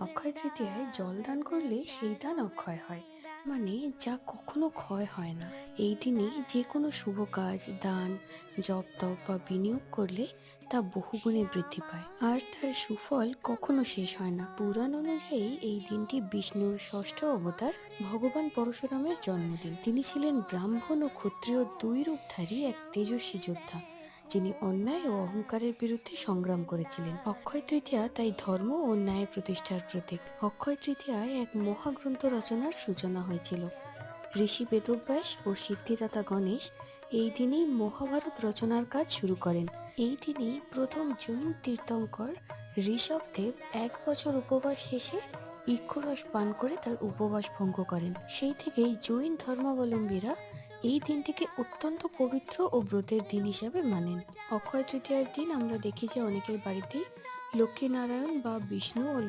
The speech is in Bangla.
অক্ষয় তৃতীয়ায় জল দান করলে সেই দান অক্ষয় হয়। মানে যা কখনো ক্ষয় হয় না। এই দিনে যে কোনো শুভ কাজ, দান, জপ তপ বা বিনিয়োগ করলে তা বহুগুণে বৃদ্ধি পায়। আর তার সুফল কখনো শেষ হয় না। পুরাণ অনুযায়ী এই দিনটি বিষ্ণুর ষষ্ঠ অবতার, ভগবান পরশুরামের জন্মদিন। তিনি ছিলেন ব্রাহ্মণ ও ক্ষত্রিয় দুই রূপধারী এক তেজস্বী যোদ্ধা। যিনি অন্যায় ও অহংকারের বিরুদ্ধে সংগ্রাম করেছিলেন। অক্ষয় তৃতীয়া তাই ধর্ম ও ন্যায় প্রতিষ্ঠার প্রতীক। অক্ষয় তৃতীয়ায় এক মহাগ্রন্থ রচনার সূচনা হয়েছিল। ঋষি বেদব্যাস ও সিদ্ধিদাতা গণেশ এই দিনেই মহাভারত রচনার কাজ শুরু করেন। এই দিনেই প্রথম জৈন তীর্থঙ্কর ঋষভদেব এক বছর উপবাস শেষে ইক্ষুরস পান করে তার উপবাস ভঙ্গ করেন। সেই থেকেই জৈন ধর্মাবলম্বীরা এই দিনটিকে অত্যন্ত পবিত্র ও ব্রতের দিন হিসাবে মানেন। অক্ষয় তৃতীয়ার দিন আমরা দেখি যে অনেকের বাড়িতেই লক্ষ্মীনারায়ণ বা বিষ্ণু ও